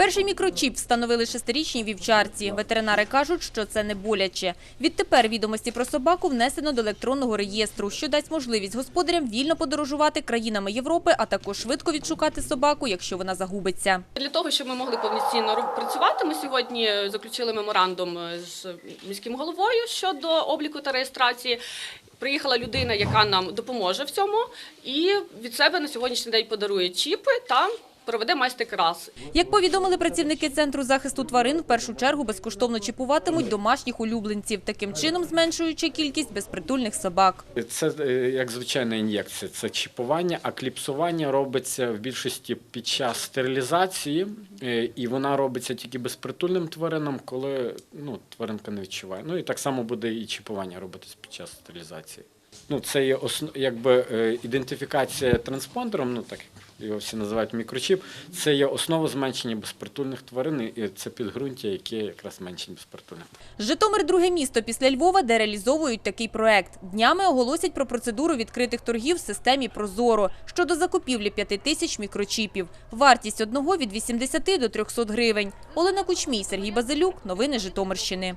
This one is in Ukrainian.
Перший мікрочіп встановили шестирічній вівчарці. Ветеринари кажуть, що це не боляче. Відтепер відомості про собаку внесено до електронного реєстру, що дасть можливість господарям вільно подорожувати країнами Європи, а також швидко відшукати собаку, якщо вона загубиться. Для того, щоб ми могли повноцінно працювати, ми сьогодні заключили меморандум з міським головою щодо обліку та реєстрації. Приїхала людина, яка нам допоможе в цьому, і від себе на сьогоднішній день подарує чіпи та проведе майстер-клас. Як повідомили працівники Центру захисту тварин, в першу чергу безкоштовно чіпуватимуть домашніх улюбленців, таким чином зменшуючи кількість безпритульних собак. Це е, як звичайна ін'єкція, це чіпування, а кліпсування робиться в більшості під час стерилізації, е, і вона робиться тільки безпритульним тваринам, коли ну, тваринка не відчуває. Ну і так само буде і чіпування робитись під час стерилізації. Ну, це є основ, якби е, ідентифікація транспондером, ну так як його всі називають мікрочіп, це є основа зменшення безпритульних тварин, і це підґрунтя, яке якраз зменшення безпритульних. Житомир – друге місто після Львова, де реалізовують такий проект. Днями оголосять про процедуру відкритих торгів в системі «Прозоро» щодо закупівлі 5 тисяч мікрочіпів. Вартість одного – від 80 до 300 гривень. Олена Кучмій, Сергій Базилюк. Новини Житомирщини.